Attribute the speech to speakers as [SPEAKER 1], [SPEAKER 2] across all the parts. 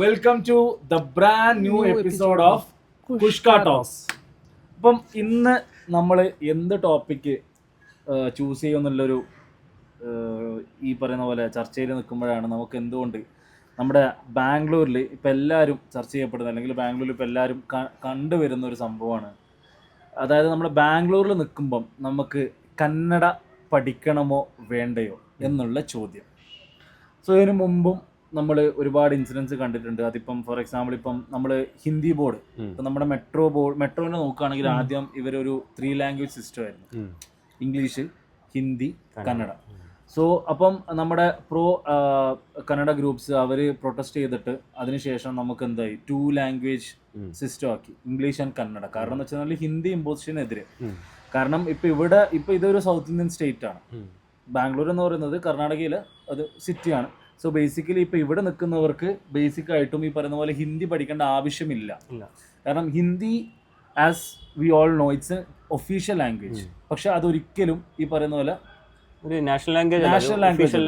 [SPEAKER 1] Welcome to the brand new episode of കുഷ്ക ടോസ് അപ്പം ഇന്ന് നമ്മൾ എന്ത് ടോപ്പിക്ക് ചൂസ് ചെയ്യുമെന്നുള്ളൊരു ഈ പറയുന്ന പോലെ ചർച്ചയിൽ നിൽക്കുമ്പോഴാണ് നമുക്ക് എന്തുകൊണ്ട് നമ്മുടെ ബാംഗ്ലൂരിൽ ഇപ്പം എല്ലാവരും ചർച്ച ചെയ്യപ്പെടുന്ന അല്ലെങ്കിൽ ബാംഗ്ലൂരിൽ ഇപ്പം എല്ലാവരും കണ്ടുവരുന്ന ഒരു സംഭവമാണ്. അതായത് നമ്മൾ ബാംഗ്ലൂരിൽ നിൽക്കുമ്പം നമുക്ക് കന്നഡ പഠിക്കണമോ വേണ്ടയോ എന്നുള്ള ചോദ്യം. സോ ഇതിനു മുമ്പും നമ്മൾ ഒരുപാട് ഇൻസിഡൻസ് കണ്ടിട്ടുണ്ട്. അതിപ്പം ഫോർ എക്സാമ്പിൾ ഇപ്പം നമ്മൾ ഹിന്ദി ബോർഡ് ഇപ്പം നമ്മുടെ മെട്രോ ബോർഡ് മെട്രോനെ നോക്കുകയാണെങ്കിൽ. ആദ്യം ഇവരൊരു ത്രീ ലാംഗ്വേജ് സിസ്റ്റം ആയിരുന്നു. ഇംഗ്ലീഷ് ഹിന്ദി കന്നഡ. സോ അപ്പം നമ്മുടെ പ്രോ കന്നഡ ഗ്രൂപ്പ്സ് അവർ പ്രൊട്ടസ്റ്റ് ചെയ്തിട്ട് അതിനുശേഷം നമുക്ക് എന്തായി? ടു ലാംഗ്വേജ് സിസ്റ്റം ആക്കി. English and Kannada. കാരണം എന്ന് വെച്ചാൽ ഹിന്ദി ഇമ്പോസിഷനെതിരെ കാരണം ഇപ്പം ഇവിടെ ഇപ്പം ഇതൊരു സൗത്ത് ഇന്ത്യൻ സ്റ്റേറ്റ് ആണ്. ബാംഗ്ലൂർ എന്ന് പറയുന്നത് കർണാടകയിലെ അത് സിറ്റിയാണ് സോ ബേസിക്കലി ഇപ്പോൾ ഇവിടെ നിൽക്കുന്നവർക്ക് ബേസിക് ആയിട്ടും ഈ പറയുന്ന പോലെ ഹിന്ദി പഠിക്കേണ്ട ആവശ്യമില്ല. കാരണം Hindi as we all know it's official language. പക്ഷെ അതൊരിക്കലും ഈ പറയുന്ന പോലെ
[SPEAKER 2] ഒരു നാഷണൽ ലാംഗ്വേജ്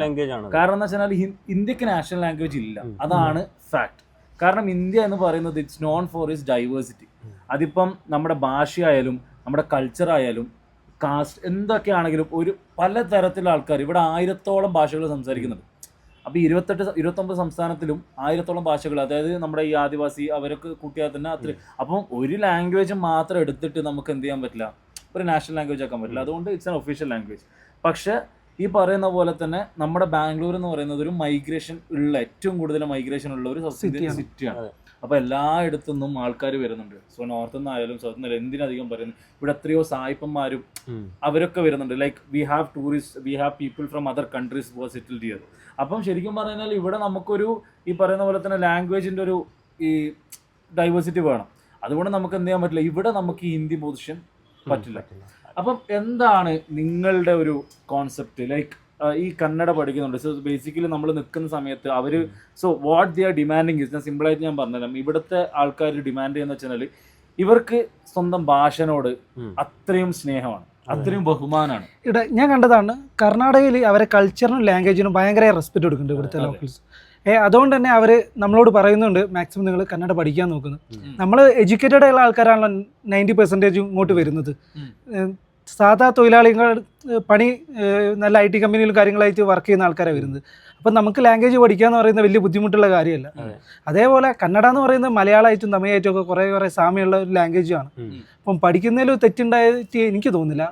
[SPEAKER 2] ലാംഗ്വേജ് ആണ്.
[SPEAKER 1] കാരണം എന്ന് വെച്ചാൽ ഇന്ത്യയ്ക്ക് നാഷണൽ ലാംഗ്വേജ് ഇല്ല. അതാണ് ഫാക്ട് കാരണം ഇന്ത്യ എന്ന് പറയുന്നത് it's known for is diversity അതിപ്പം നമ്മുടെ ഭാഷയായാലും നമ്മുടെ കൾച്ചർ ആയാലും കാസ്റ്റ് എന്തൊക്കെയാണെങ്കിലും ഒരു പല തരത്തിലുള്ള ആൾക്കാർ ഇവിടെ ആയിരത്തോളം ഭാഷകൾ സംസാരിക്കുന്നുണ്ട്. അപ്പോൾ ഇരുപത്തെട്ട് ഇരുപത്തൊമ്പത് സംസ്ഥാനത്തിലും ആയിരത്തോളം ഭാഷകൾ അതായത് നമ്മുടെ ഈ ആദിവാസി അവരൊക്കെ കൂട്ടിയാൽ തന്നെ അത്ര അപ്പം ഒരു ലാംഗ്വേജ് മാത്രം എടുത്തിട്ട് നമുക്ക് എന്ത് ചെയ്യാൻ പറ്റില്ല? ഒരു നാഷണൽ ലാംഗ്വേജ് ആക്കാൻ പറ്റില്ല. അതുകൊണ്ട് ഇറ്റ്സ് ആൻ ഒഫീഷ്യൽ ലാംഗ്വേജ് പക്ഷെ ഈ പറയുന്ന പോലെ തന്നെ നമ്മുടെ ബാംഗ്ലൂർ എന്ന് പറയുന്നത് ഒരു മൈഗ്രേഷൻ ഉള്ള ഏറ്റവും കൂടുതൽ മൈഗ്രേഷൻ ഉള്ള ഒരു. സിറ്റിയാണ്
[SPEAKER 2] അപ്പൊ
[SPEAKER 1] അപ്പോൾ എല്ലായിടത്തു നിന്നും ആൾക്കാർ വരുന്നുണ്ട്. സോ നോർത്ത് നിന്നായാലും സൗത്ത് നിന്നാലും എന്തിനധികം പറയുന്നു ഇവിടെ എത്രയോ സായിപ്പന്മാരും അവരൊക്കെ വരുന്നുണ്ട്. Like we have tourist we have people from other countries who settled ചെയ്ത് അപ്പം ശരിക്കും പറഞ്ഞാൽ ഇവിടെ നമുക്കൊരു ഈ പറയുന്ന പോലെ തന്നെ ലാംഗ്വേജിന്റെ ഒരു ഈ ഡൈവേഴ്സിറ്റി വേണം. അതുകൊണ്ട് നമുക്ക് എന്ത് ചെയ്യാൻ പറ്റില്ല? ഇവിടെ നമുക്ക് ഈ ഹിന്ദി പൊസിഷൻ പറ്റില്ല. അപ്പം എന്താണ് നിങ്ങളുടെ ഒരു കോൺസെപ്റ്റ് ലൈക്ക് ഈ കന്നഡ പഠിക്കുന്നുണ്ട്. സോ ബേസിക്കലി നമ്മൾ നിൽക്കുന്ന സമയത്ത് അവർ so what they are demanding is ഞാൻ സിമ്പിളായിട്ട് ഞാൻ പറഞ്ഞുതരാം. ഇവിടുത്തെ ആൾക്കാർ ഡിമാൻഡ് ചെയ്യുന്ന വെച്ചാൽ ഇവർക്ക് സ്വന്തം ഭാഷനോട് അത്രയും സ്നേഹമാണ്. അത്രയും ബഹുമാനമാണ്
[SPEAKER 3] ഇവിടെ ഞാൻ കണ്ടതാണ് കർണാടകയിൽ അവരെ കൾച്ചറിനും ലാംഗ്വേജിനും ഭയങ്കര റെസ്പെക്ട് കൊടുക്കുന്നുണ്ട് ഇവിടുത്തെ ലോക്കൽസ് ഏ അതുകൊണ്ട് തന്നെ അവർ നമ്മളോട് പറയുന്നുണ്ട് മാക്സിമം നിങ്ങൾ കന്നഡ പഠിക്കാൻ നോക്കുന്നു. നമ്മൾ എഡ്യൂക്കേറ്റഡ് ആയുള്ള ആൾക്കാരാണല്ലോ നയന്റി പെർസെന്റേജും ഇങ്ങോട്ട് വരുന്നത്. സാധാ തൊഴിലാളികൾ പണി നല്ല ഐ ടി കമ്പനിയിലും കാര്യങ്ങളായിട്ട് വർക്ക് ചെയ്യുന്ന ആൾക്കാരാണ് വരുന്നത്. അപ്പം നമുക്ക് ലാംഗ്വേജ് പഠിക്കുക എന്ന് പറയുന്നത് വലിയ ബുദ്ധിമുട്ടുള്ള കാര്യമല്ല. അതേപോലെ കന്നഡ എന്ന് പറയുന്നത് മലയാളമായിട്ടും തമിഴായിട്ടും ഒക്കെ കുറേ കുറേ സാമ്യമുള്ള ഒരു ലാംഗ്വേജാണ്. അപ്പം പഠിക്കുന്നതിൽ തെറ്റുണ്ടായിട്ട് എനിക്ക് തോന്നുന്നില്ല.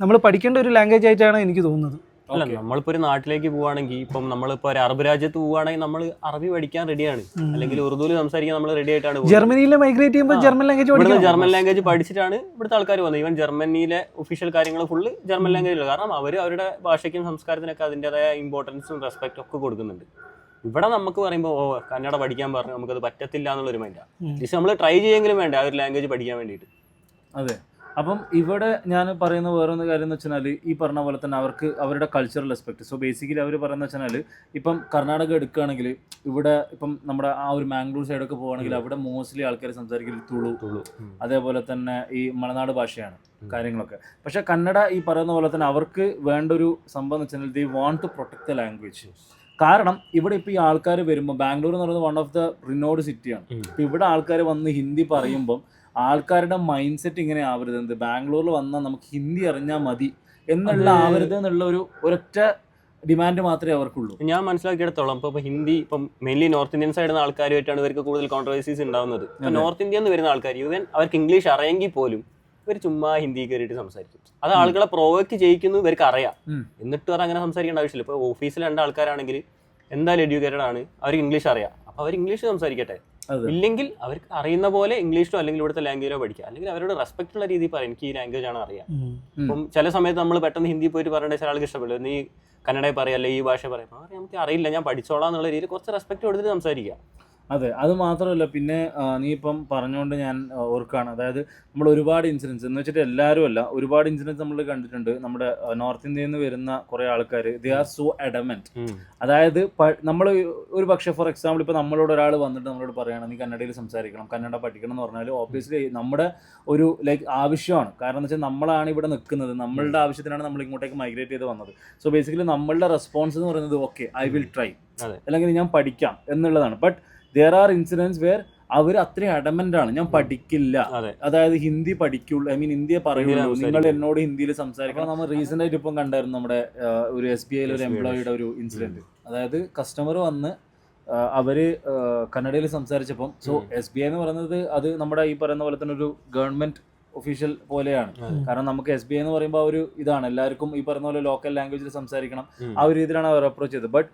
[SPEAKER 3] നമ്മൾ പഠിക്കേണ്ട ഒരു ലാംഗ്വേജ് ആയിട്ടാണ് എനിക്ക് തോന്നുന്നത്.
[SPEAKER 2] അല്ല. നമ്മളിപ്പോ ഒരു നാട്ടിലേക്ക് പോവാണെങ്കിൽ ഇപ്പം നമ്മളിപ്പോ ഒരു അറബ് രാജ്യത്ത് പോവാണെങ്കിൽ നമ്മൾ അറബി പഠിക്കാൻ റെഡിയാണ് അല്ലെങ്കിൽ ഉറുദുവിൽ സംസാരിക്കാൻ നമ്മൾ റെഡി ആയിട്ടാണ്.
[SPEAKER 3] ജർമ്മനിയിൽ മൈഗ്രേറ്റ് ചെയ്യുമ്പോൾ ജർമ്മൻ ലാംഗ്വേജ് പഠിക്കുന്നത്
[SPEAKER 2] ജർമ്മൻ ലാംഗ്വേജ് പഠിച്ചിട്ടാണ് ഇവിടുത്തെ ആൾക്കാർ വന്നത്. ഈവൻ ജർമ്മനിയിലെ ഒഫീഷ്യൽ കാര്യങ്ങൾ ഫുള്ള് ജർമ്മൻ ലാംഗ്വേജിലാണ് കാരണം അവർ അവരുടെ ഭാഷയ്ക്കും സംസ്കാരത്തിനൊക്കെ അതിന്റെതായ ഇമ്പോർട്ടൻസും റെസ്പെക്റ്റും ഒക്കെ കൊടുക്കുന്നുണ്ട്. ഇവിടെ നമുക്ക് പറയുമ്പോൾ ഓ കന്നഡ പഠിക്കാൻ പറഞ്ഞു. നമുക്കത് പറ്റത്തില്ല എന്നുള്ളൊരു മൈൻഡാണ് നമ്മൾ ട്രൈ ചെയ്യെങ്കിലും വേണ്ട ആ ഒരു ലാംഗ്വേജ് പഠിക്കാൻ വേണ്ടിയിട്ട്.
[SPEAKER 1] അതെ. അപ്പം ഇവിടെ ഞാൻ പറയുന്ന വേറൊന്ന് കാര്യം എന്ന് വെച്ചാൽ ഈ പറഞ്ഞ പോലെ തന്നെ അവർക്ക് അവരുടെ കൾച്ചറൽ റെസ്പെക്ട് സോ ബേസിക്കലി അവർ പറയുന്ന വെച്ചാൽ ഇപ്പം കർണാടക എടുക്കുകയാണെങ്കിൽ ഇവിടെ ഇപ്പം നമ്മുടെ ആ ഒരു മാംഗ്ലൂർ സൈഡൊക്കെ പോവുകയാണെങ്കിൽ. അവിടെ മോസ്റ്റ്ലി ആൾക്കാർ സംസാരിക്കുന്നത് തുളു.
[SPEAKER 2] തുളു.
[SPEAKER 1] അതേപോലെ തന്നെ ഈ മലനാട് ഭാഷയാണ് കാര്യങ്ങളൊക്കെ. പക്ഷെ കന്നഡ ഈ പറയുന്ന പോലെ തന്നെ അവർക്ക് വേണ്ട ഒരു സംഭവം എന്ന് വെച്ചാൽ they want to protect the language കാരണം ഇവിടെ ഇപ്പോൾ ഈ ആൾക്കാർ വരുമ്പോൾ ബാംഗ്ലൂർ എന്ന് പറയുന്നത് വൺ ഓഫ് ദ റിനോഡ് സിറ്റിയാണ്. ഇപ്പം ഇവിടെ ആൾക്കാർ വന്ന് ഹിന്ദി പറയുമ്പം ആൾക്കാരുടെ മൈൻഡ് സെറ്റ് ഇങ്ങനെ ആവരുത്. എന്ത് ബാംഗ്ലൂരിൽ വന്നാൽ നമുക്ക് ഹിന്ദി അറിഞ്ഞാൽ മതി എന്നുള്ള ആവരുത് എന്നുള്ള ഒരു ഒരൊറ്റ ഡിമാൻഡ് മാത്രമേ അവർക്കുള്ളൂ.
[SPEAKER 2] ഞാൻ മനസ്സിലാക്കിയെടുത്തോളം ഇപ്പൊ ഹിന്ദി ഇപ്പം മെയിൻലി നോർത്ത് ഇന്ത്യൻ സൈഡിൽ നിന്ന് ആൾക്കാരുമായിട്ടാണ് ഇവർക്ക് കൂടുതൽ കോൺട്രവേഴ്സീസ് ഉണ്ടാവുന്നത്. ഇപ്പം നോർത്ത് ഇന്ത്യ എന്ന് വരുന്ന ആൾക്കാർ ഈവൻ അവർക്ക് ഇംഗ്ലീഷ് അറിയെങ്കിൽ പോലും ഇവർ ചുമ്മാ ഹിന്ദി കയറിയിട്ട് സംസാരിക്കും. അത് ആളുകളെ പ്രൊവോക്ക് ചെയ്യിക്കുന്നു ഇവർക്ക് അറിയാം. എന്നിട്ട് അവർ അങ്ങനെ സംസാരിക്കേണ്ട ആവശ്യമില്ല. ഇപ്പോൾ ഓഫീസിൽ രണ്ട് ആൾക്കാരാണെങ്കിൽ എന്തായാലും എഡ്യൂക്കേറ്റഡ് ആണ് അവർക്ക് ഇംഗ്ലീഷ് അറിയാം. അപ്പോൾ അവർ ഇംഗ്ലീഷ് സംസാരിക്കട്ടെ. ഇല്ലെങ്കിൽ അവർക്ക് അറിയുന്ന പോലെ ഇംഗ്ലീഷോ അല്ലെങ്കിൽ ഇവിടുത്തെ ലാംഗ്വേജോ പഠിക്കുക അല്ലെങ്കിൽ അവരുടെ റെസ്പെക്ട് ഉള്ള രീതിയിൽ പറയാം എനിക്ക് ഈ ലാംഗ്വേജ് ആണ് അറിയാം. അപ്പം ചില സമയത്ത് നമ്മൾ പെട്ടെന്ന് ഹിന്ദി പോയിട്ട് പറയേണ്ട ചില ആൾക്ക് ഇഷ്ടപ്പെടും. നീ കന്നഡ പറയല്ലേ ഈ ഭാഷ പറയാം. അവർ പറയാം, നമുക്ക് അറിയില്ല ഞാൻ പഠിച്ചോളാം എന്നുള്ള രീതിയിൽ കുറച്ച് റെസ്പെക്ട് കൊടുത്തിട്ട് സംസാരിക്കുക
[SPEAKER 1] അതെ അത് മാത്രമല്ല പിന്നെ ആ, നീ ഇപ്പം പറഞ്ഞുകൊണ്ട് ഞാൻ ആ, ഓർക്കാണ്. അതായത് നമ്മൾ ഒരുപാട് ഇൻസിഡൻസ് എന്ന് വെച്ചിട്ട് എല്ലാവരും അല്ല ഒരുപാട് ഇൻസിഡൻസ് നമ്മൾ കണ്ടിട്ടുണ്ട്. നമ്മുടെ നോർത്ത് ഇന്ത്യയിൽ നിന്ന് വരുന്ന കുറേ ആൾക്കാർ ദേ ആർ സോ അഡമന്റ് അതായത് നമ്മൾ ഒരു പക്ഷേ ഫോർ എക്സാമ്പിൾ ഇപ്പോൾ നമ്മളോട് ഒരാൾ വന്നിട്ട് നമ്മളോട് പറയുകയാണ് നീ കന്നഡയിൽ സംസാരിക്കണം കന്നഡ പഠിക്കണം എന്ന് പറഞ്ഞാൽ ഓബിയസ്ലി നമ്മുടെ ഒരു ലൈക്ക് ആവശ്യമാണ്. കാരണം എന്ന് വെച്ചാൽ നമ്മളാണ് ഇവിടെ നിൽക്കുന്നത് നമ്മളുടെ ആവശ്യത്തിനാണ് നമ്മൾ ഇങ്ങോട്ടേക്ക് മൈഗ്രേറ്റ് ചെയ്ത് വന്നത്. സോ ബേസിക്കലി നമ്മളുടെ റെസ്പോൺസ് എന്ന് പറയുന്നത് ഓക്കെ ഐ വിൽ ട്രൈ
[SPEAKER 2] അതെ.
[SPEAKER 1] അല്ലെങ്കിൽ ഞാൻ പഠിക്കാം എന്നുള്ളതാണ്. But there are incidents where അവർ അത്രയും അഡമന്റ് ആണ്. ഞാൻ പഠിക്കില്ല.
[SPEAKER 2] അതെ.
[SPEAKER 1] അതായത് ഹിന്ദി പഠിക്കുള്ളൂ. ഐ മീൻ ഹിന്ദിയെ പറയുള്ളൂ. നിങ്ങൾ. എന്നോട് ഹിന്ദിയിൽ സംസാരിക്കണം. നമ്മൾ റീസെന്റ് ആയിട്ട് ഇപ്പം കണ്ടായിരുന്നു നമ്മുടെ ഒരു എസ് ബി ഐയിൽ ഒരു എംപ്ലോയിയുടെ ഒരു ഇൻസിഡന്റ് അതായത് കസ്റ്റമർ വന്ന് അവർ കന്നഡയിൽ സംസാരിച്ചപ്പം സോ. എസ് ബി ഐ എന്ന് പറയുന്നത് അത് നമ്മുടെ ഈ പറയുന്ന പോലെ തന്നെ ഒരു ഗവൺമെന്റ് ഒഫീഷ്യൽ പോലെയാണ്. കാരണം നമുക്ക് എസ് ബി ഐ എന്ന് പറയുമ്പോൾ ഒരു ഇതാണ്. എല്ലാവർക്കും ഈ പറയുന്ന പോലെ ലോക്കൽ ലാംഗ്വേജിൽ സംസാരിക്കണം. ആ ഒരു രീതിയിലാണ് അവർ അപ്രോച്ച് ചെയ്തത്. ബട്ട്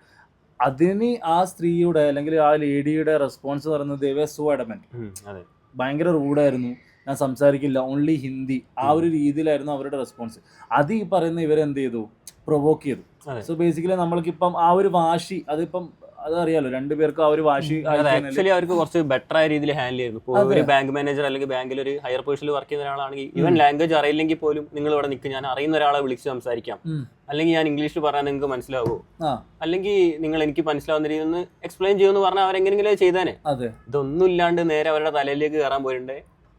[SPEAKER 1] അതിന് ആ സ്ത്രീയുടെ അല്ലെങ്കിൽ ആ ലേഡിയുടെ റെസ്പോൺസ് പറയുന്നത് ദേവേ സോ അഡമന്റ് ഭയങ്കര റൂഡായിരുന്നു ഞാൻ സംസാരിക്കില്ല ഓൺലി ഹിന്ദി. ആ ഒരു രീതിയിലായിരുന്നു അവരുടെ റെസ്പോൺസ് അത് ഈ പറയുന്ന ഇവരെന്ത് ചെയ്തു? പ്രൊവോക്ക് ചെയ്തു. സോ ബേസിക്കലി നമ്മൾക്കിപ്പം ആ ഒരു വാശി അതിപ്പം അതറിയാലോ രണ്ടുപേർക്കും ആ ഒരു വാശി
[SPEAKER 2] ആക്ച്വലി അവർക്ക് കുറച്ച് ബെറ്റർ ആയ രീതിയിൽ ഹാൻഡിൽ ചെയ്യുന്നു ഇപ്പോൾ ഒരു ബാങ്ക് മാനേജർ അല്ലെങ്കിൽ ബാങ്കിൽ ഒരു ഹയർ പൊസിഷനിൽ വർക്ക് ചെയ്യുന്ന ഒരാളാണെങ്കിൽ ഈവൻ ലാംഗ്വേജ് അറിയില്ലെങ്കിൽ പോലും നിങ്ങൾ ഇവിടെ നിൽക്കും. ഞാൻ അറിയുന്ന ഒരാളെ വിളിച്ച് സംസാരിക്കാം. അല്ലെങ്കിൽ ഞാൻ ഇംഗ്ലീഷിൽ പറഞ്ഞാൽ നിങ്ങൾക്ക്
[SPEAKER 1] മനസ്സിലാവോ?
[SPEAKER 2] അല്ലെങ്കിൽ നിങ്ങൾ എനിക്ക് മനസ്സിലാവുന്ന രീതിയിൽ ഒന്ന് എക്സ്പ്ലെയിൻ ചെയ്യുമെന്ന് പറഞ്ഞാൽ അവരെങ്ങനെങ്കിലും ചെയ്തേനെ ഇതൊന്നും ഇല്ലാണ്ട് നേരെ അവരുടെ തലയിലേക്ക് കയറാൻ പോയിട്ടുണ്ട്.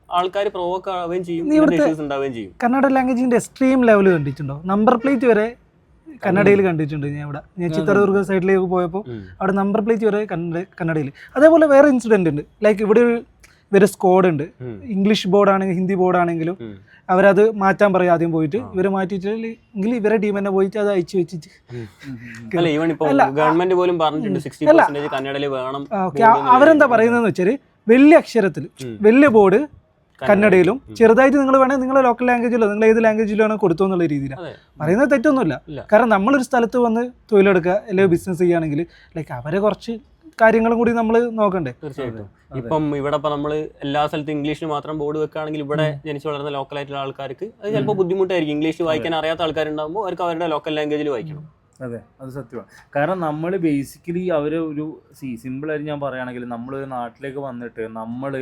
[SPEAKER 2] ആൾക്കാർ പ്രൊവോക്ക് ആവുകയും ചെയ്യും ഇഷ്യൂസ് ഉണ്ടാവുകയും ചെയ്യും.
[SPEAKER 3] കന്നഡ ലാംഗ്വേജിന്റെ എക്സ്ട്രീം ലെവൽ കണ്ടിട്ടുണ്ടോ? നമ്പർ പ്ലേറ്റ് വരെ കന്നഡയിൽ കണ്ടിട്ടുണ്ട് ഞാൻ ഇവിടെ. ഞാൻ ചിത്രദുർഗ സൈഡിലേക്ക് പോയപ്പോൾ അവിടെ നമ്പർ പ്ലേറ്റ് വരെ കന്നഡ കന്നഡയിൽ. അതേപോലെ വേറെ ഇൻസിഡന്റ് ഉണ്ട്. ലൈക്ക് ഇവിടെ ഒരു ഇവർ സ്കോഡ് ഉണ്ട്. ഇംഗ്ലീഷ് ബോർഡ് ആണെങ്കിലും ഹിന്ദി ബോർഡ് ആണെങ്കിലും. അവരത് മാറ്റാൻ പറയും ആദ്യം പോയിട്ട്. ഇവർ മാറ്റിയിട്ടില്ലെങ്കിൽ ഇവരെ ടീം തന്നെ പോയിട്ട് അത് അയച്ചു വെച്ചിട്ട്.
[SPEAKER 2] ഗവൺമെന്റ് പോലും പറഞ്ഞിട്ടുണ്ട്
[SPEAKER 3] അവരെന്താ പറയുന്നതെന്ന് വെച്ചാൽ വലിയ അക്ഷരത്തിൽ വലിയ ബോർഡ് കന്നഡയിലും. ചെറുതായിട്ട് നിങ്ങൾ വേണേൽ നിങ്ങളെ ലോക്കൽ ലാംഗ്വേജിലോ നിങ്ങൾ ഏത് ലാംഗ്വേജിലാണോ കൊടുത്തു എന്നുള്ള രീതിയിലാണ് പറയുന്നത് തെറ്റൊന്നുമില്ല. കാരണം നമ്മളൊരു സ്ഥലത്ത് വന്ന് തൊഴിലെടുക്കുക അല്ലെങ്കിൽ ബിസിനസ് ചെയ്യുകയാണെങ്കിൽ ലൈക്ക് അവരെ കുറച്ച് കാര്യങ്ങളും കൂടി നമ്മൾ നോക്കണ്ടേ?
[SPEAKER 2] തീർച്ചയായിട്ടും. ഇപ്പം ഇവിടെ ഇപ്പൊ നമ്മൾ എല്ലാ സ്ഥലത്തും ഇംഗ്ലീഷ് മാത്രം ബോർഡ് വെക്കുകയാണെങ്കിൽ ഇവിടെ ജനിച്ചു വളർന്ന ലോക്കൽ ആയിട്ടുള്ള ആൾക്കാർക്ക് അത് ചിലപ്പോൾ ബുദ്ധിമുട്ടായിരിക്കും. ഇംഗ്ലീഷ് വായിക്കാൻ അറിയാത്ത ആൾക്കാരുണ്ടാകുമ്പോൾ അവർക്ക് അവരുടെ ലോക്കൽ ലാംഗ്വേജിൽ വായിക്കണം.
[SPEAKER 1] അതെ അത് സത്യമാണ് കാരണം നമ്മൾ ബേസിക്കലി അവർ ഒരു സി സിമ്പിളായിട്ട് ഞാൻ പറയുകയാണെങ്കിൽ നമ്മൾ ഒരു നാട്ടിലേക്ക് വന്നിട്ട് നമ്മൾ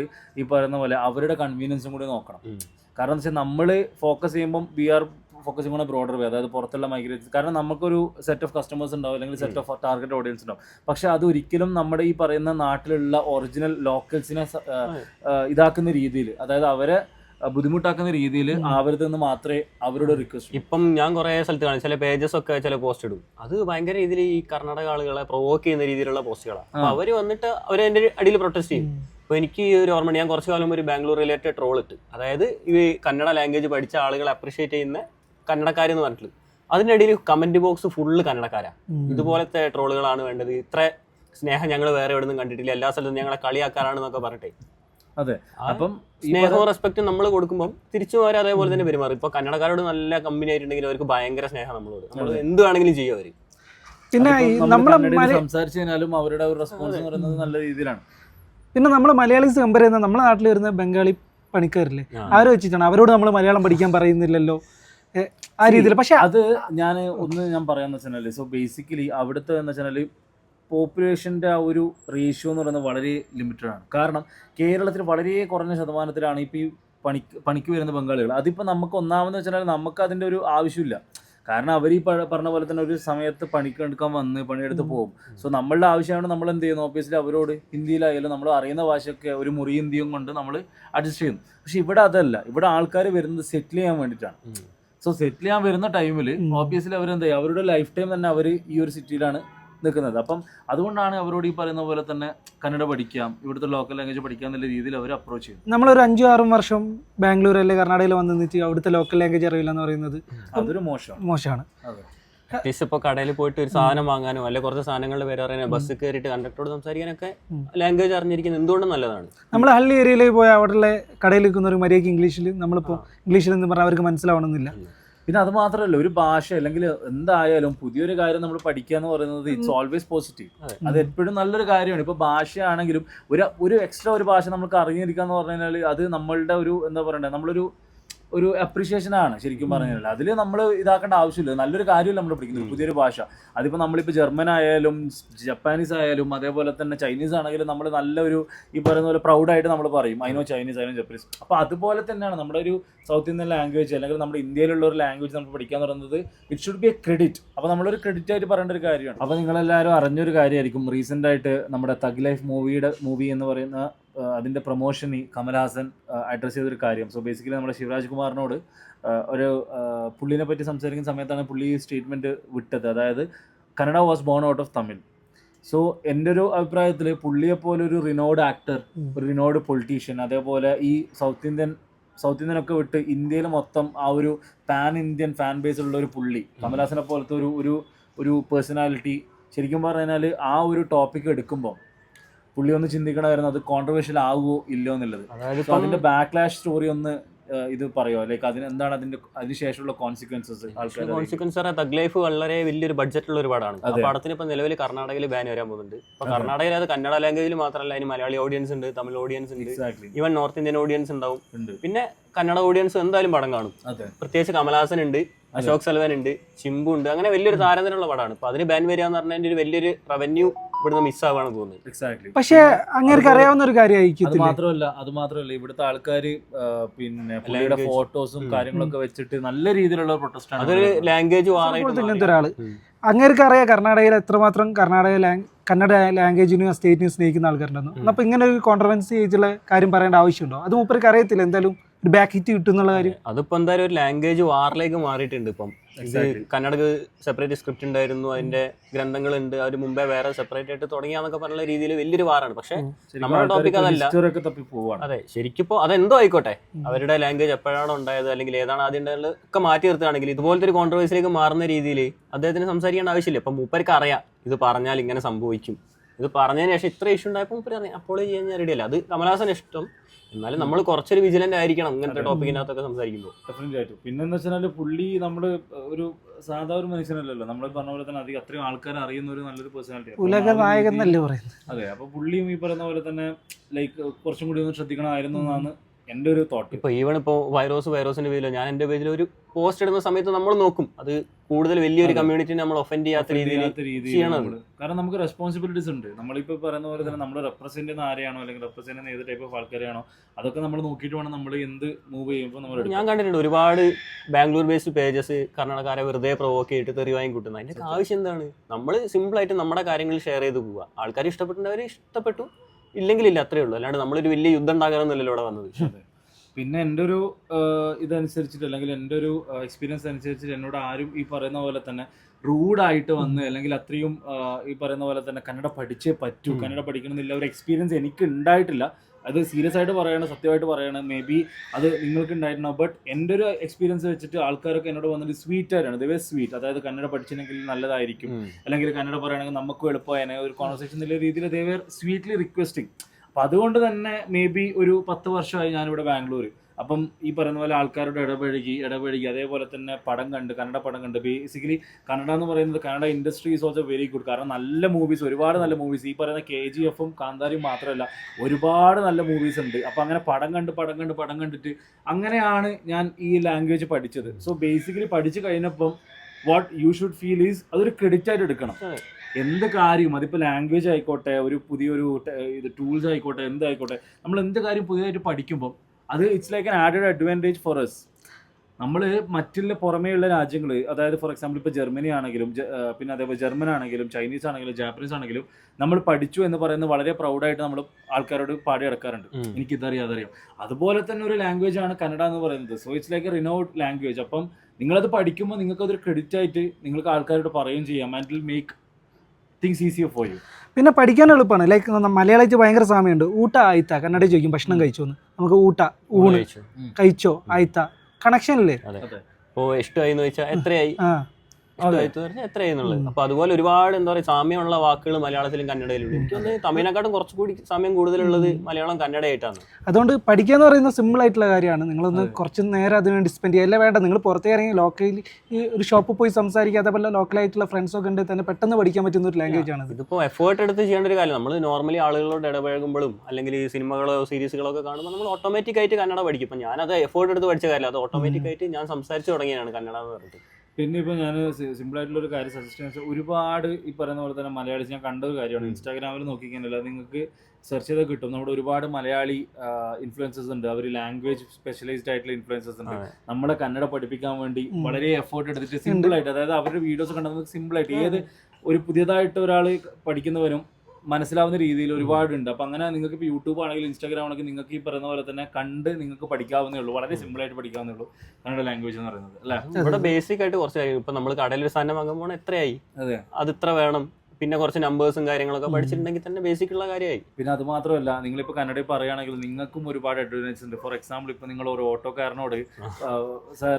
[SPEAKER 1] ഈ പറയുന്ന പോലെ അവരുടെ കൺവീനിയൻസും കൂടി നോക്കണം. കാരണം എന്ന് വെച്ചാൽ നമ്മൾ ഫോക്കസ് ചെയ്യുമ്പം we are focusing on a broader way അതായത് പുറത്തുള്ള മൈഗ്രേറ്റ് കാരണം നമുക്കൊരു സെറ്റ് ഓഫ് കസ്റ്റമേഴ്സ് ഉണ്ടാവും അല്ലെങ്കിൽ സെറ്റ് ഓഫ് ടാർഗറ്റ് ഓഡിയൻസ് ഉണ്ടാവും. പക്ഷെ അത് ഒരിക്കലും നമ്മുടെ ഈ പറയുന്ന നാട്ടിലുള്ള ഒറിജിനൽ ലോക്കൽസിനെ ഇതാക്കുന്ന രീതിയിൽ അതായത് അവരെ ബുദ്ധിമുട്ടാക്കുന്ന രീതിയിൽ
[SPEAKER 3] അവരുടെ
[SPEAKER 1] ആവരുതെന്ന് മാത്രമേ അവരുടെ റിക്വസ്റ്റ്
[SPEAKER 2] ഇപ്പം ഞാൻ കുറേ സ്ഥലത്ത് കാണും ചില പേജസ് ഒക്കെ ചില പോസ്റ്റ് ഇടും. അത് ഭയങ്കര രീതിയിൽ ഈ കർണാടക ആളുകളെ പ്രൊവോക്ക് ചെയ്യുന്ന രീതിയിലുള്ള പോസ്റ്റുകളാണ് അപ്പൊ അവർ വന്നിട്ട് അവർ അതിന്റെ അടിയിൽ പ്രൊട്ടസ്റ്റ് ചെയ്യും. അപ്പോൾ എനിക്ക് ഒരു ഓർമ്മ ഞാൻ കുറച്ചു കാലം ഒരു ബാംഗ്ലൂർ റിലേറ്റഡ് ട്രോൾ ഇട്ട്. അതായത് ഈ കന്നഡ ലാംഗ്വേജ് പഠിച്ച ആളുകളെ അപ്രീഷിയേറ്റ് ചെയ്യുന്ന കന്നഡക്കാരെന്ന് അതിന്റെ അതിനിടയിൽ കമന്റ് ബോക്സ് ഫുള്ള് കന്നഡക്കാരാ
[SPEAKER 3] ഉം.
[SPEAKER 2] ഇതുപോലത്തെ ട്രോളുകളാണ് വേണ്ടത്. ഇത്ര സ്നേഹം ഞങ്ങൾ വേറെ എവിടെ നിന്നും കണ്ടിട്ടില്ല. എല്ലാ സ്ഥലത്തും ഞങ്ങളെ കളിയാക്കാറാണെന്നൊക്കെ പറഞ്ഞിട്ടേ
[SPEAKER 1] അതെ. അപ്പം
[SPEAKER 2] സ്നേഹവും റെസ്പെക്റ്റും നമ്മൾ കൊടുക്കുമ്പോൾ തിരിച്ചു അവർ അതേപോലെ തന്നെ പെരുമാറും. ഇപ്പൊ കന്നഡക്കാരോട് നല്ല കമ്പനി ആയിട്ടുണ്ടെങ്കിൽ അവർക്ക് ഭയങ്കര സ്നേഹം നമ്മളോട്. നമ്മൾ. എന്ത് വേണമെങ്കിലും ചെയ്യും അവർ.
[SPEAKER 3] പിന്നെ നമ്മൾ
[SPEAKER 1] സംസാരിച്ചു കഴിഞ്ഞാലും അവരുടെ ഒരു റെസ്പോൺസ് എന്ന് പറയുന്നത് നല്ല രീതിയിലാണ്.
[SPEAKER 3] പിന്നെ നമ്മൾ മലയാളീസ് കമ്പയർ ചെയ്യുന്ന നമ്മുടെ നാട്ടിൽ വരുന്ന ബംഗാളി പണിക്കാരില്ലേ. അവരെ വെച്ചിട്ടാണ്. അവരോട് നമ്മൾ മലയാളം പഠിക്കാൻ പറയുന്നില്ലല്ലോ. ആ രീതിയിൽ. പക്ഷെ
[SPEAKER 1] അത് ഞാൻ ഒന്ന് ഞാൻ പറയാന്ന് വെച്ചാൽ സോ ബേസിക്കലി അവിടുത്തെ എന്ന് വെച്ചാൽ പോപ്പുലേഷന്റെ ആ ഒരു റേഷ്യോ എന്ന് പറയുന്നത് വളരെ ലിമിറ്റഡ് ആണ്. കാരണം കേരളത്തിൽ വളരെ കുറഞ്ഞ ശതമാനത്തിലാണ് ഇപ്പോൾ ഈ പണിക്ക് പണിക്ക് വരുന്ന ബംഗാളികൾ. അതിപ്പോൾ നമുക്ക് ഒന്നാമെന്ന് വെച്ചാൽ നമുക്ക് അതിന്റെ ഒരു ആവശ്യമില്ല. കാരണം അവർ ഈ പറഞ്ഞ പോലെ തന്നെ ഒരു സമയത്ത് പണിക്കെടുക്കാൻ വന്ന് പണിയെടുത്ത് പോകും. സോ നമ്മളുടെ ആവശ്യമാണ് നമ്മൾ എന്ത് ചെയ്യുന്നു? ഓബിയസ്ലി അവരോട് ഹിന്ദിയിലായാലും നമ്മൾ അറിയുന്ന ഭാഷയൊക്കെ ഒരു മുറി ഹിന്ദിയും കൊണ്ട് നമ്മൾ അഡ്ജസ്റ്റ് ചെയ്യുന്നു. പക്ഷെ ഇവിടെ അതല്ല. ഇവിടെ ആൾക്കാർ വരുന്നത് സെറ്റിൽ ചെയ്യാൻ വേണ്ടിയിട്ടാണ്. സോ സെറ്റിൽ ചെയ്യാൻ വരുന്ന ടൈമിൽ. ഓബിയസ്ലി അവരെന്താ ചെയ്യുക അവരുടെ ലൈഫ് ടൈം തന്നെ അവർ ഈ ഒരു സിറ്റിയിലാണ് നിൽക്കുന്നത്. അപ്പം അതുകൊണ്ടാണ് അവരോട് ഈ പറയുന്ന പോലെ തന്നെ കന്നഡ പഠിക്കാം ഇവിടുത്തെ ലോക്കൽ ലാംഗ്വേജ് പഠിക്കാം എന്നുള്ള രീതിയിൽ അവർ അപ്രോച്ച് ചെയ്യും
[SPEAKER 3] നമ്മളൊരു അഞ്ചും ആറും വർഷം ബാംഗ്ലൂർ അല്ലെങ്കിൽ കർണാടകയിൽ വന്ന് നിന്നിട്ട് അവിടുത്തെ ലോക്കൽ ലാംഗ്വേജ് അറിയില്ല എന്ന് പറയുന്നത്
[SPEAKER 1] അതൊരു മോശമാണ്.
[SPEAKER 3] മോശമാണ്.
[SPEAKER 1] അതെ.
[SPEAKER 2] ഇപ്പോൾ കടയിൽ പോയിട്ട് ഒരു സാധനം വാങ്ങാനോ അല്ലെങ്കിൽ കുറച്ച് സാധനങ്ങളുടെ പേര് പറയാനോ ബസ് കയറിയിട്ട് കണ്ടക്ടറോട് സംസാരിക്കാനൊക്കെ. ലാംഗ്വേജ് അറിഞ്ഞിരിക്കുന്നത് എന്തുകൊണ്ടും നല്ലതാണ്.
[SPEAKER 3] നമ്മൾ ഹള്ളി ഏരിയയിലേക്ക് പോയി അവിടെയുള്ള കടയിൽ നിൽക്കുന്ന ഒരു മര്യാദയ്ക്ക് ഇംഗ്ലീഷിൽ നമ്മളിപ്പോൾ ഇംഗ്ലീഷിൽ എന്ന് പറഞ്ഞാൽ അവർക്ക് മനസ്സിലാവണമെന്നില്ല.
[SPEAKER 1] പിന്നെ അത് മാത്രമല്ല ഒരു ഭാഷ അല്ലെങ്കിൽ എന്തായാലും പുതിയൊരു കാര്യം നമ്മൾ പഠിക്കുക എന്ന് പറയുന്നത് ഇറ്റ്സ് ഓൾവേസ് പോസിറ്റീവ്
[SPEAKER 2] അതെ.
[SPEAKER 1] അത് എപ്പോഴും നല്ലൊരു കാര്യമാണ്. ഇപ്പൊ ഭാഷയാണെങ്കിലും ഒരു ഒരു എക്സ്ട്രാ ഒരു ഭാഷ നമുക്ക് അറിഞ്ഞിരിക്കുക എന്ന് പറഞ്ഞു കഴിഞ്ഞാൽ അത് നമ്മളുടെ ഒരു എന്താ പറയണ്ടേ നമ്മളൊരു ഒരു അപ്രീഷിയേഷൻ ആണ് ശരിക്കും പറഞ്ഞാൽ അതിൽ നമ്മൾ ഇതാക്കേണ്ട ആവശ്യമില്ല. നല്ലൊരു കാര്യമല്ല നമ്മൾ പഠിക്കുന്നത്. പുതിയൊരു ഭാഷ. അതിപ്പോൾ നമ്മളിപ്പോൾ ജർമ്മൻ ആയാലും ജപ്പാനീസ് ആയാലും അതേപോലെ തന്നെ ചൈനീസ് ആണെങ്കിലും നമ്മൾ നല്ലൊരു ഈ പറയുന്ന പോലെ പ്രൗഡായിട്ട് നമ്മൾ പറയും. അതിനോ ചൈനീസ് ആയാലും ജപ്പനീസ് അപ്പോൾ അതുപോലെ തന്നെയാണ് നമ്മുടെ ഒരു സൗത്ത് ഇന്ത്യൻ ലാംഗ്വേജ് അല്ലെങ്കിൽ നമ്മുടെ ഇന്ത്യയിലുള്ള ഒരു ലാംഗ്വേജ് നമ്മൾ പഠിക്കാൻ എന്ന് പറയുന്നത് it should be a credit അപ്പോൾ നമ്മളൊരു ക്രെഡിറ്റ് ആയിട്ട് പറയേണ്ട ഒരു കാര്യമാണ്. അപ്പോൾ നിങ്ങളെല്ലാവരും അറിഞ്ഞൊരു കാര്യമായിരിക്കും. റീസെന്റ് ആയിട്ട് നമ്മുടെ തഗ് ലൈഫ് മൂവിയുടെ മൂവി എന്ന് പറയുന്ന അതിന്റെ പ്രൊമോഷൻ ഈ കമൽഹാസൻ അഡ്രസ്സ് ചെയ്തൊരു കാര്യം. സോ ബേസിക്കലി നമ്മുടെ ശിവരാജ് കുമാറിനോട് ഒരു പുള്ളിനെ പറ്റി സംസാരിക്കുന്ന സമയത്താണ് പുള്ളി ഈ സ്റ്റേറ്റ്മെന്റ് വിട്ടത്. അതായത് Kannada was born out of Tamil so എന്റെ ഒരു അഭിപ്രായത്തിൽ പുള്ളിയെ പോലെ ഒരു റിനോഡ് ആക്ടർ. ഒരു റിനോഡ് പൊളിറ്റീഷ്യൻ അതേപോലെ ഈ സൗത്ത് ഇന്ത്യൻ സൗത്ത് ഇന്ത്യനൊക്കെ വിട്ട് ഇന്ത്യയിൽ മൊത്തം ആ ഒരു പാൻ ഇന്ത്യൻ ഫാൻ ബേസ് ഉള്ള ഒരു പുള്ളി കമൽഹാസനെ പോലത്തെ ഒരു ഒരു ഒരു പേഴ്സണാലിറ്റി ശരിക്കും പറഞ്ഞു കഴിഞ്ഞാൽ ആ ഒരു ടോപ്പിക് എടുക്കുമ്പോൾ പുള്ളി ഒന്ന് ചിന്തിക്കണമായിരുന്നു അത് കോൺട്രവേഴ്ഷ്യൽ ആവുമോ ഇല്ലയോ എന്നുള്ളത്. So അതിന്റെ ബാക്ക്ലാഷ് സ്റ്റോറി ഒന്ന് ഇത് പറയോ ലൈക്ക് അതിന് എന്താണ് അതിന്റെ അതിനുശേഷമുള്ള കോൺസിക്വൻസസ്
[SPEAKER 2] കോൺസിക്വൻസ് തഗ് ലൈഫ് വളരെ വലിയൊരു ബഡ്ജറ്റുള്ള ഒരു പാടാണ്. ആ. പടത്തിന് ഇപ്പൊ നിലവിൽ കർണാടകയിൽ ബാൻ വരാൻ പോകുന്നുണ്ട്. അപ്പൊ കർണാടകയിൽ അത് കന്നഡ ലാംഗ്വേജിൽ മാത്രമല്ല അതിന് മലയാളി ഓഡിയൻസ് ഉണ്ട് തമിഴ് ഓഡിയൻസ് ഉണ്ട്. ഈവൻ നോർത്ത് ഇന്ത്യൻ ഓഡിയൻസ് ഉണ്ടാവും. പിന്നെ കന്നഡ ഓഡിയൻസ് എന്തായാലും പടം കാണും. പ്രത്യേകിച്ച് കമലഹാസൻ ഉണ്ട് അശോക് സൽവൻ ഉണ്ട് ചിമ്പു ഉണ്ട് അങ്ങനെ വലിയൊരു താരതമ്യമുള്ള പടമാണ്. അപ്പൊ അതിന് ബാൻ വരിക എന്ന് പറഞ്ഞാൽ ഒരു വലിയൊരു റവന്യൂ ഇവിടുന്ന് മിസ്സാവാണെന്ന് തോന്നുന്നത്
[SPEAKER 1] എക്സാക്ട്ലി
[SPEAKER 3] പക്ഷേ അങ്ങേർക്ക് അറിയാവുന്ന ഒരു
[SPEAKER 1] അത്
[SPEAKER 3] കാര്യമായിരിക്കത്തില്ല
[SPEAKER 1] മാത്രമല്ല അത് മാത്രമല്ല ഇവിടുത്തെ ആൾക്കാര് ആ, പിന്നെ പുള്ളിയുടെ
[SPEAKER 2] Language.
[SPEAKER 1] ഫോട്ടോസും കാര്യങ്ങളൊക്കെ വെച്ചിട്ട് നല്ല രീതിയിലുള്ള പ്രൊട്ടസ്റ്റ് ആണ്
[SPEAKER 2] അതൊരു ലാംഗ്വേജ്
[SPEAKER 3] ഇങ്ങനത്തെ
[SPEAKER 2] ഒരാൾ.
[SPEAKER 3] അങ്ങേർക്ക് അറിയാം കർണാടകയിൽ എത്രമാത്രം കർണാടക ലാംഗ് കന്നഡ ലാംഗ്വേജിനും സ്റ്റേറ്റിനും സ്നേഹിക്കുന്ന ആൾക്കാരുണ്ടെന്ന്. അപ്പൊ ഇങ്ങനെ ഒരു കോൺട്രവൻസി ആയിട്ടുള്ള കാര്യം പറയേണ്ട ആവശ്യമുണ്ടോ? അത് മൂപ്പർക്ക് അറിയത്തില്ല എന്തായാലും ഒരു ബാക്ക് ഹിറ്റ് കിട്ടും എന്നുള്ള കാര്യം.
[SPEAKER 2] അതിപ്പോ എന്തായാലും ഒരു ലാംഗ്വേജ് വാറിലേക്ക് മാറിയിട്ടുണ്ട് ഇപ്പം. ഇത്. കന്നഡക്ക് സെപ്പറേറ്റ് സ്ക്രിപ്റ്റ് ഉണ്ടായിരുന്നു അതിന്റെ ഗ്രന്ഥങ്ങൾ ഉണ്ട് അവർ മുമ്പേ വേറെ സെപ്പറേറ്റ് ആയിട്ട് തുടങ്ങിയാന്നൊക്കെ പറഞ്ഞ രീതിയിൽ വലിയൊരു വാറാണ് പക്ഷെ നമ്മുടെ ടോപ്പിക് അതല്ല.
[SPEAKER 1] ഹിസ്റ്ററി ഒക്കെ തപ്പി പോവാണ്.
[SPEAKER 2] അതെ ശരിക്കും അതെന്തോ ആയിക്കോട്ടെ. അവരുടെ ലാംഗ്വേജ് എപ്പോഴാണോ ഉണ്ടായത് അല്ലെങ്കിൽ ഏതാണ് ആദ്യം ഉണ്ടായത് ഒക്കെ മാറ്റി നിർത്തുകയാണെങ്കിൽ ഇതുപോലത്തെ ഒരു കോൺട്രവേഴ്സിലേക്ക് മാറുന്ന രീതിയിൽ അദ്ദേഹത്തിന് സംസാരിക്കേണ്ട ആവശ്യമില്ല. ഇപ്പം മൂപ്പർക്ക് അറിയാം ഇത് പറഞ്ഞാൽ ഇങ്ങനെ സംഭവിക്കും. ഇത് പറഞ്ഞതിന് ശേഷം ഇത്ര ഇഷ്യൂ ഉണ്ടായപ്പോൾ മൂപ്പര് അറിയാം അപ്പോൾ ചെയ്യാൻ ഞാൻ റെഡിയല്ല അത് കമലഹാസന് ഇഷ്ടം. എന്നാലും നമ്മൾ കുറച്ചൊരു വിജിലന്റ് ആയിരിക്കണം ഇങ്ങനത്തെ ടോപ്പിക്കിനകത്തൊക്കെ സംസാരിക്കുമ്പോൾ.
[SPEAKER 1] ഡെഫിനറ്റ് ആയിട്ടും. പിന്നെന്ന് വെച്ചാൽ പുള്ളി നമ്മൾ ഒരു സാധാ ഒരു മനുഷ്യനല്ലല്ലോ. നമ്മൾ പറഞ്ഞ പോലെ തന്നെ അധികം അത്രയും ആൾക്കാർ അറിയുന്ന ഒരു നല്ലൊരു പേഴ്സണാലിറ്റി
[SPEAKER 3] ഉലക നായകൻ എന്നല്ലേ പറയുന്നത്?
[SPEAKER 1] അതെ അപ്പൊ പുള്ളിയും ഈ പറയുന്ന പോലെ തന്നെ ലൈക്ക് കുറച്ചും കൂടി ഒന്ന് ശ്രദ്ധിക്കണമായിരുന്നു എന്നാണ് എന്റെ ഒരു തോട്ട്
[SPEAKER 2] ഇപ്പോൾ ഈവൺ ഇപ്പോൾ വൈറോസ് വൈറോസിന്റെ പേജിലോ ഞാൻ എന്റെ പേജിൽ ഒരു പോസ്റ്റ് ഇടുന്ന സമയത്ത് നമ്മൾ നോക്കും. അത് കൂടുതൽ വലിയൊരു. കമ്മ്യൂണിറ്റിനെ നമ്മൾ ഒഫൻഡ് ചെയ്യാത്ത രീതിയിൽ ചെയ്യണം
[SPEAKER 1] കാരണം നമുക്ക് റെസ്പോൺസിബിലിറ്റീസ് ഉണ്ട്. നമ്മളിപ്പോൾ പറയുന്ന പോലെ തന്നെ നമ്മൾ റെപ്രസെന്റ് ചെയ്യുന്ന ആരെയാണോ അല്ലെങ്കിൽ റെപ്രസെന്റ് ചെയ്യുന്ന ഏത് ടൈപ്പ് ഓഫ് ആൾക്കാരെയാണോ അതൊക്കെ നമ്മൾ നോക്കിയിട്ട് വേണം നമ്മൾ എന്ത് മൂവ് ചെയ്യുമ്പോൾ നമ്മൾ
[SPEAKER 2] ഞാൻ കണ്ടിട്ടുണ്ട് ഒരുപാട് ബാംഗ്ലൂർ ബേസ്ഡ് പേജസ് കർണാടകക്കാരെ വെറുതെ പ്രൊവോക്ക് ചെയ്തിട്ട് തെറി വാങ്ങി കൂട്ടുന്നത്. അതിന്റെ ആവശ്യം എന്താണ്? നമ്മൾ സിമ്പിളായിട്ട് നമ്മുടെ കാര്യങ്ങൾ ഷെയർ ചെയ്ത് പോവുക. ആൾക്കാർ ഇഷ്ടപ്പെട്ടുണ്ടവർ ഇഷ്ടപ്പെട്ടു. ഇല്ലെങ്കിൽ ഇല്ല അത്രേ ഉള്ളൂ. അല്ലാണ്ട് നമ്മളൊരു വലിയ യുദ്ധം ഉണ്ടാകാനൊന്നുമല്ലോ ഇവിടെ വന്നത്.
[SPEAKER 1] പിന്നെ എന്റെ ഒരു ഇതനുസരിച്ചിട്ട് അല്ലെങ്കിൽ എന്റെ ഒരു എക്സ്പീരിയൻസ് അനുസരിച്ചിട്ട് എന്നോട് ആരും ഈ പറയുന്ന പോലെ തന്നെ റൂഡായിട്ട് വന്ന് അല്ലെങ്കിൽ അത്രയും ഈ പറയുന്ന പോലെ തന്നെ കന്നഡ പഠിച്ചേ പറ്റൂ. കന്നഡ പഠിക്കണമെന്നില്ല. ഒരു എക്സ്പീരിയൻസ് എനിക്ക് ഉണ്ടായിട്ടില്ല അത് സീരിയസ് ആയിട്ട് പറയണം സത്യമായിട്ട് പറയണം. മേ ബി അത് നിങ്ങൾക്ക് ഉണ്ടായിരുന്നോ ബട്ട് എന്റെ ഒരു എക്സ്പീരിയൻസ് വെച്ചിട്ട് ആൾക്കാരൊക്കെ എന്നോട് വന്നിട്ട് സ്വീറ്റ് ആയിട്ടാണ് ദേ സ്വീറ്റ് അതായത് കന്നഡ പഠിച്ചില്ലെങ്കിൽ നല്ലതായിരിക്കും. അല്ലെങ്കിൽ കന്നഡ പറയുകയാണെങ്കിൽ നമുക്കും എളുപ്പമായനെ ഒരു കോൺവെർസേഷൻ എന്നുള്ള രീതിയിൽ ദേവർ സ്വീറ്റ്ലി റിക്വസ്റ്റിംഗ് അപ്പം അതുകൊണ്ട് തന്നെ മേ ബി ഒരു പത്ത് വർഷമായി ഞാനിവിടെ ബാംഗ്ലൂർ അപ്പം ഈ പറയുന്ന പോലെ ആൾക്കാരോട് ഇടപഴകി ഇടപഴകി അതേപോലെ തന്നെ പടം കണ്ട് കന്നഡ പടം കണ്ട്. ബേസിക്കലി കന്നഡ എന്ന് പറയുന്നത് Kannada industry is also very good കാരണം നല്ല മൂവീസ് ഒരുപാട് നല്ല മൂവീസ് ഈ പറയുന്ന കെ ജി എഫും കാന്താരിയും മാത്രമല്ല ഒരുപാട് നല്ല മൂവീസ് ഉണ്ട്. അപ്പം അങ്ങനെ പടം കണ്ട് പടം കണ്ട് പടം കണ്ടിട്ട് അങ്ങനെയാണ് ഞാൻ ഈ ലാംഗ്വേജ് പഠിച്ചത്. സോ ബേസിക്കലി പഠിച്ചു കഴിഞ്ഞപ്പം what you should feel is അതൊരു ക്രെഡിറ്റ് ആയിട്ട് എടുക്കണം. എന്ത് കാര്യം അതിപ്പോൾ ലാംഗ്വേജ് ആയിക്കോട്ടെ ഒരു പുതിയൊരു ഇത് ടൂൾസ് ആയിക്കോട്ടെ എന്തായിക്കോട്ടെ നമ്മൾ എന്ത് കാര്യം പുതിയതായിട്ട് പഠിക്കുമ്പോൾ അത് it's like an added advantage for us നമ്മൾ മറ്റുള്ള പുറമേയുള്ള രാജ്യങ്ങൾ അതായത് ഫോർ എക്സാമ്പിൾ ഇപ്പോൾ ജർമ്മനി ആണെങ്കിലും പിന്നെ അതേപോലെ ജർമ്മൻ ആണെങ്കിലും ചൈനീസ് ആണെങ്കിലും ജാപ്പനീസ് ആണെങ്കിലും നമ്മൾ പഠിച്ചു എന്ന് പറയുന്നത് വളരെ പ്രൗഡായിട്ട് നമ്മൾ ആൾക്കാരോട് പാടി കിടക്കാറുണ്ട്
[SPEAKER 2] ഉം.
[SPEAKER 1] എനിക്ക് ഇതറിയാം അതറിയാം. അതുപോലെ തന്നെ ഒരു ലാംഗ്വേജ് ആണ് കന്നഡ എന്ന് പറയുന്നത്. So it's like a renowned language അപ്പം നിങ്ങളത് പഠിക്കുമ്പോൾ നിങ്ങൾക്ക് അതൊരു ക്രെഡിറ്റ് ആയിട്ട് നിങ്ങൾക്ക് ആൾക്കാരോട് പറയുകയും ചെയ്യാം. And will make things easier for you
[SPEAKER 3] പിന്നെ പഠിക്കാൻ എളുപ്പമാണ് ലൈക്ക് മലയാളത്തിൽ ഭയങ്കര സാമ്യമുണ്ട്. ഊട്ട ആയിത്ത. കന്നഡ ചോദിക്കും ഭക്ഷണം കഴിച്ചോന്ന്. നമുക്ക് ഊട്ട ഊണ്
[SPEAKER 2] കഴിച്ചോ.
[SPEAKER 3] ആയിത്ത. കണക്ഷൻ ഇല്ലേ.
[SPEAKER 2] ഇപ്പോ ഇഷ്ടമായി എന്ന് എത്രയായി?
[SPEAKER 3] ആ
[SPEAKER 2] ഇഷ്ടമായി എന്ന് പറഞ്ഞാൽ എത്രയായി അപ്പൊ അതുപോലെ ഒരുപാട് എന്താ പറയുക സാമ്യമുള്ള വാക്കുകൾ മലയാളത്തിലും കന്നഡയിലും ഉണ്ട് എനിക്ക് തോന്നുന്നത് തമിഴിനെക്കാട്ടും കുറച്ചുകൂടി സാമ്യം കൂടുതലുള്ളത് മലയാളം കന്നഡയായിട്ടാണ്.
[SPEAKER 3] അതുകൊണ്ട് പഠിക്കുക എന്ന് പറയുന്നത് സിമ്പിൾ ആയിട്ടുള്ള കാര്യമാണ്. നിങ്ങളൊന്ന് കുറച്ച് നേരം അതിന് വേണ്ടി സ്പെൻഡ് ചെയ്യുക. അല്ല വേണ്ട. നിങ്ങൾ പുറത്തേക്ക് ഇറങ്ങി ലോക്കലി ഈ ഒരു ഷോപ്പിൽ പോയി സംസാരിക്കുക അതേപോലെ ലോക്കലായിട്ടുള്ള ഫ്രണ്ട്സ് ഒക്കെ ഉണ്ട് തന്നെ പെട്ടെന്ന് പഠിക്കാൻ പറ്റുന്ന ഒരു ലാംഗ്വേജ് ആണ്
[SPEAKER 2] ഇതിപ്പോ എഫേർട്ട് എടുത്ത് ചെയ്യേണ്ട ഒരു കാര്യം. നമ്മൾ നോർമലി ആളുകളോട് ഇടപഴകുമ്പോഴും അല്ലെങ്കിൽ ഈ സിനിമകളോ സീരീസുകളോ ഒക്കെ കാണുമ്പോൾ നമ്മൾ ഓട്ടോമാറ്റിക് ആയിട്ട് കന്നഡ പഠിക്കും. ഇപ്പം ഞാനത് എഫേർട്ട് എടുത്ത് പഠിച്ച കാര്യമില്ല. അത് ഓട്ടോമാറ്റിക് ആയിട്ട് ഞാൻ സംസാരിച്ചു തുടങ്ങിയാണ് കന്നഡ എന്ന് പറഞ്ഞിട്ട്.
[SPEAKER 1] പിന്നെ ഇപ്പൊ ഞാൻ സിമ്പിൾ ആയിട്ടുള്ള ഒരു കാര്യം സജസ്റ്റ് ചെയ്യാൻ ഒരുപാട് ഈ പറയുന്ന പോലെ തന്നെ മലയാളീസ് ഞാൻ കണ്ട ഒരു കാര്യമാണ്. ഇൻസ്റ്റാഗ്രാമിൽ നോക്കിക്കഴിഞ്ഞാൽ നിങ്ങൾക്ക് സെർച്ച് ചെയ്താൽ കിട്ടും. നമ്മുടെ ഒരുപാട് മലയാളി ഇൻഫ്ലുവൻസസ് ഉണ്ട്. അവർ ലാംഗ്വേജ് സ്പെഷ്യലൈസ്ഡ് ആയിട്ടുള്ള ഇൻഫ്ലുവൻസസ് ഉണ്ട്. നമ്മളെ കന്നഡ പഠിപ്പിക്കാൻ വേണ്ടി വളരെ എഫേർട്ട് എടുത്തിട്ട് സിമ്പിൾ ആയിട്ട് അതായത് അവരുടെ വീഡിയോസ് കണ്ടാൽ നമുക്ക് സിമ്പിൾ ആയിട്ട്. ഏത് ഒരു പുതിയതായിട്ട് ഒരാൾ പഠിക്കുന്നവരും മനസ്സിലാവുന്ന രീതിയിൽ ഒരുപാടുണ്ട്. അപ്പൊ അങ്ങനെ നിങ്ങൾക്ക് ഇപ്പോൾ യൂട്യൂബ് ആണെങ്കിലും ഇൻസ്റ്റാഗ്രാം ആണെങ്കിലും നിങ്ങൾക്ക് ഈ പറയുന്ന പോലെ തന്നെ കണ്ട് നിങ്ങൾക്ക് പഠിക്കാവുന്നേ ഉള്ളൂ. വളരെ സിമ്പിൾ ആയിട്ട് പഠിക്കാവുന്നേ ഉള്ളൂ. കന്നഡ ലാംഗ്വേജ് എന്ന് പറയുന്നത്. അല്ലേ?
[SPEAKER 2] ഇവിടെ ബേസിക് ആയിട്ട് കുറച്ച് കാര്യം ഇപ്പൊ നമ്മൾ കടയിൽ ഒരു സാധനം വാങ്ങുമ്പോൾ എത്രയായി
[SPEAKER 1] അതെ.
[SPEAKER 2] അത് ഇത്ര വേണം. പിന്നെ കുറച്ച് നമ്പേഴ്സും കാര്യങ്ങളൊക്കെ പഠിച്ചിട്ടുണ്ടെങ്കിൽ തന്നെ ബേസിക് ഉള്ള കാര്യമായി.
[SPEAKER 1] പിന്നെ അത് മാത്രമല്ല നിങ്ങളിപ്പോൾ കന്നഡയിൽ പറയുകയാണെങ്കിൽ നിങ്ങൾക്കും ഒരുപാട് അഡ്വാന്റേജ് ഉണ്ട്. ഫോർ എക്സാമ്പിൾ ഇപ്പോൾ നിങ്ങൾ ഒരു ഓട്ടോക്കാരനോട് സാർ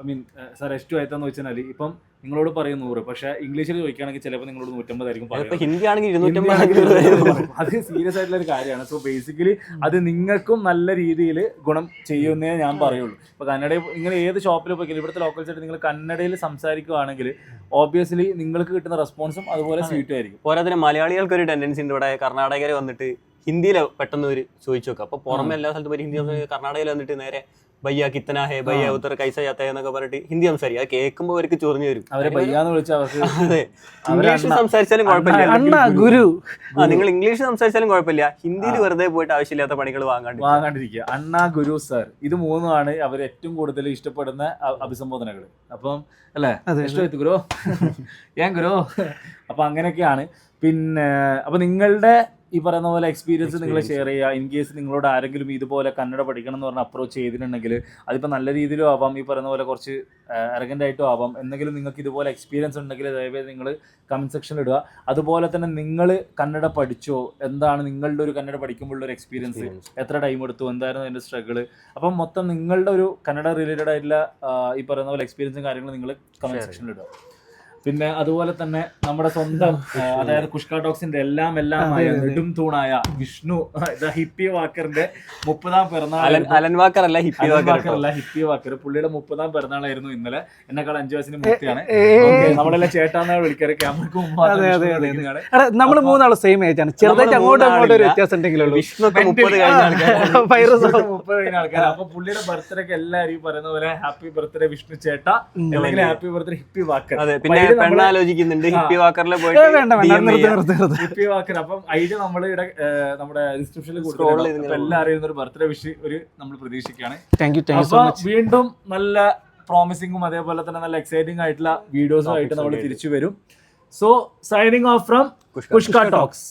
[SPEAKER 1] ഐ മീൻ സാർ എസ് ടു ആയിട്ടെന്ന് വെച്ചാൽ ഇപ്പം നിങ്ങളോട് പറയും നൂറ്. പക്ഷെ ഇംഗ്ലീഷിൽ ചോദിക്കുകയാണെങ്കിൽ ചിലപ്പോൾ നിങ്ങളോട് നൂറ്റമ്പതായിരിക്കും
[SPEAKER 2] ആയിരിക്കും
[SPEAKER 1] പറയുന്നത്.
[SPEAKER 2] ഹിന്ദി ആണെങ്കിൽ
[SPEAKER 1] അത് സീരിയസ് ആയിട്ടുള്ള ഒരു കാര്യമാണ്. സോ ബേസിക്കലി അത് നിങ്ങൾക്കും നല്ല രീതിയിൽ ഗുണം ചെയ്യുന്നേ ഞാൻ പറയുള്ളൂ. ഇപ്പൊ കന്നഡ നിങ്ങൾ ഏത് ഷോപ്പിൽ പോയി ഇവിടുത്തെ ലോക്കൽസ് ആയിട്ട് നിങ്ങൾ കന്നഡയിൽ സംസാരിക്കുകയാണെങ്കിൽ ഓബിയസ്ലി നിങ്ങൾക്ക് കിട്ടുന്ന റെസ്പോൺസും അതുപോലെ സ്വീറ്റും ആയിരിക്കും.
[SPEAKER 2] പോരാതെ മലയാളികൾക്ക് ഒരു ടെൻഡൻസി ഉണ്ട് ഇവിടെ. കർണാടകയിൽ വന്നിട്ട് ഹിന്ദിയിൽ പെട്ടെന്ന് ഒരു ചോദിച്ചു നോക്കുക അപ്പൊ പുറമെ എല്ലാ സ്ഥലത്തും പോയി ഹിന്ദി. കർണാടകയിൽ വന്നിട്ട് നേരെ ഭയ്യ കിത്തന ഹേ ഭയ്യ
[SPEAKER 1] ആ.
[SPEAKER 2] ഉത്തര കൈസ ജാത്ത എന്നൊക്കെ പറഞ്ഞിട്ട് ഹിന്ദി സംസാരിക്കും. അത് കേൾക്കുമ്പോൾ അവർക്ക് ചൊറിഞ്ഞു വരും.
[SPEAKER 1] അവരെ ബയ്യാന്ന് വിളിച്ച അവർക്ക്
[SPEAKER 2] അതെ. ഇംഗ്ലീഷ് സംസാരിച്ചാലും കുഴപ്പമില്ല.
[SPEAKER 3] ഗുരു.
[SPEAKER 2] ആ നിങ്ങൾ ഇംഗ്ലീഷ് സംസാരിച്ചാലും കുഴപ്പമില്ല. ഹിന്ദിയിൽ വെറുതെ പോയിട്ട് ആവശ്യമില്ലാത്ത പണികൾ വാങ്ങാണ്ട്
[SPEAKER 1] വാങ്ങാണ്ടിരിക്കുക. അണ്ണ ഗുരു സർ. ഇത് മൂന്നുമാണ് അവർ ഏറ്റവും കൂടുതൽ ഇഷ്ടപ്പെടുന്ന അഭിസംബോധനകൾ. അപ്പം അല്ലേ? ഇഷ്ടമായി ഗുരു? ഞാൻ ഗുരു? അപ്പൊ അങ്ങനെയൊക്കെയാണ്. പിന്നെ അപ്പൊ നിങ്ങളുടെ ഈ പറയുന്ന പോലെ എക്സ്പീരിയൻസ് നിങ്ങൾ ഷെയർ ചെയ്യുക. ഇൻ കേസ് നിങ്ങളോട് ആരെങ്കിലും ഇതുപോലെ കന്നഡ പഠിക്കണം എന്ന് പറഞ്ഞ അപ്രോച്ച് ചെയ്തിട്ടുണ്ടെങ്കിൽ അതിപ്പോൾ നല്ല രീതിയിലും ആവാം. ഈ പറയുന്ന പോലെ കുറച്ച് അരഗന്റ് ആയിട്ടും ആവാം. എന്തെങ്കിലും നിങ്ങൾക്ക് ഇതുപോലെ എക്സ്പീരിയൻസ് ഉണ്ടെങ്കിൽ ദയവായി നിങ്ങൾ കമന്റ് സെക്ഷനിൽ ഇടുക. അതുപോലെ തന്നെ നിങ്ങൾ കന്നഡ പഠിച്ചോ എന്താണ് നിങ്ങളുടെ ഒരു കന്നഡ പഠിക്കുമ്പോഴുള്ള ഒരു എക്സ്പീരിയൻസ് എത്ര ടൈം എടുത്തു? എന്തായിരുന്നു അതിന്റെ സ്ട്രഗിൾ അപ്പം മൊത്തം നിങ്ങളുടെ ഒരു കന്നഡ റിലേറ്റഡ് ആയിട്ടുള്ള ഈ പറയുന്ന പോലെ എക്സ്പീരിയൻസും കാര്യങ്ങളും നിങ്ങൾ
[SPEAKER 2] കമന്റ്
[SPEAKER 1] സെക്ഷനിൽ ഇടുക. പിന്നെ അതുപോലെ തന്നെ നമ്മുടെ സ്വന്തം അതായത് കുഷ്ക ടോക്സിന്റെ എല്ലാം
[SPEAKER 3] എല്ലാം.
[SPEAKER 1] നെടും തൂണായ വിഷ്ണു ദ ഹിപ്പി വാക്കറിന്റെ മുപ്പതാം പിറന്നാൾ
[SPEAKER 2] അലൻ അലൻ വാക്കർ അല്ല ഹിപ്പി വാക്കർ
[SPEAKER 1] അല്ല ഹിപ്പി വാക്കർ. പുള്ളിയുടെ മുപ്പതാം പിറന്നാളായിരുന്നു ഇന്നലെ. എന്നെക്കാൾ അഞ്ചു വയസ്സിന് Okay, നമ്മളെല്ലാം ചേട്ടാന്നാണ് വിളിക്കാറ്. ക്യാമറക്ക് മുമ്പ്
[SPEAKER 3] നമ്മൾ മൂന്നാളും സെയിം ഏജ് ആണ്. ചെറുതായിട്ട് അങ്ങോട്ട് അങ്ങോട്ടും ഒരു. വ്യത്യാസം ഉണ്ടെങ്കിലുള്ളൂ.
[SPEAKER 2] വിഷ്ണു മുപ്പത് കഴിഞ്ഞ ആൾക്കാരാണ്.
[SPEAKER 3] വൈറസ്
[SPEAKER 1] മുപ്പത് കഴിഞ്ഞ ആൾക്കാർ അപ്പൊ പുള്ളിയുടെ ബർത്ത്ഡേക്ക് എല്ലാവരും ഈ പറയുന്ന പോലെ ഹാപ്പി ബർത്ത്ഡേ വിഷ്ണു ചേട്ട. അല്ലെങ്കിൽ ഹാപ്പി ബർത്ത്ഡേ ഹിപ്പി വാക്കർ.
[SPEAKER 2] അതെ പിന്നെ പെണ്ണാലോചിക്കുന്നുണ്ട്. ഹിപ്പി വാക്കറിൽ പോയിട്ട്
[SPEAKER 1] ഹിപ്പി വാക്കർ അപ്പം അതിന് നമ്മൾ ഇവിടെ നമ്മുടെ ഡിസ്ക്രിപ്ഷനിൽ കൊടുത്തിട്ടുണ്ട്. എല്ലാം
[SPEAKER 2] അറിയുന്ന
[SPEAKER 1] എല്ലാവരും ഒരു ബർത്ത്ഡേ വിഷ് ഒരു നമ്മൾ പ്രതീക്ഷിക്കുകയാണ്.
[SPEAKER 3] താങ്ക് യു താങ്ക് യു
[SPEAKER 1] വീണ്ടും നല്ല പ്രോമിസിംഗും അതേപോലെ തന്നെ നല്ല എക്സൈറ്റിംഗ് ആയിട്ടുള്ള വീഡിയോസും ആയിട്ട് നമ്മൾ തിരിച്ചു വരും. So signing off from
[SPEAKER 2] Pushka
[SPEAKER 1] Kushka Talks